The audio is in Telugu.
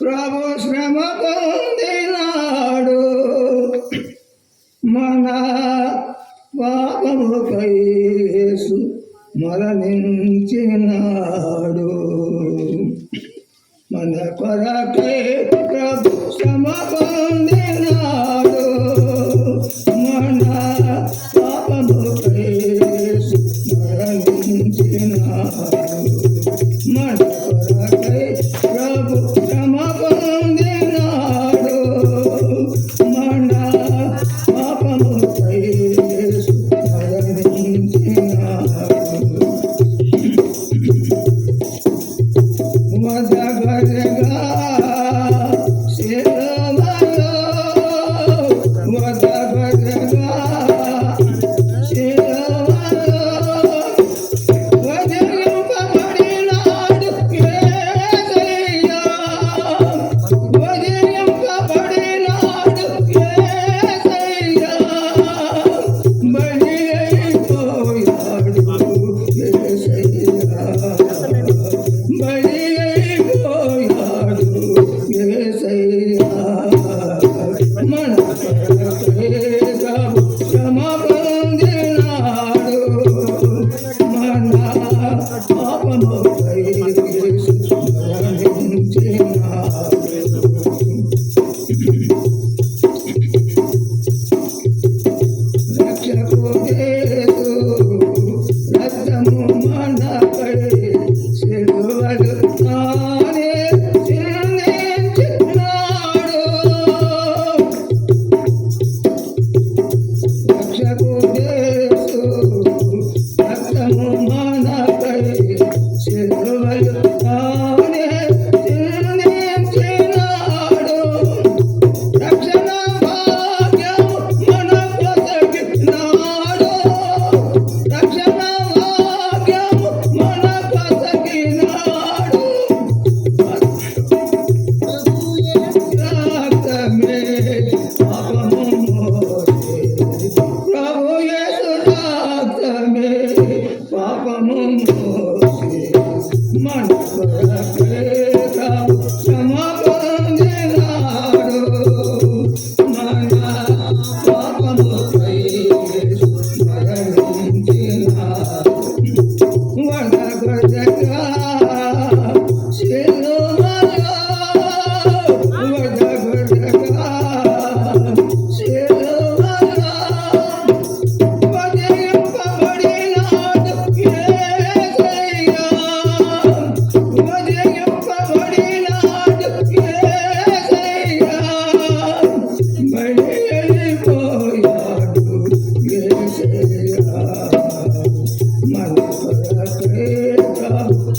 ప్రభు శ్రమ పొందినాడు మన పాపముపై మరణించినాడు. మన కొరకై ప్రభు శ్రమ పొందినాడు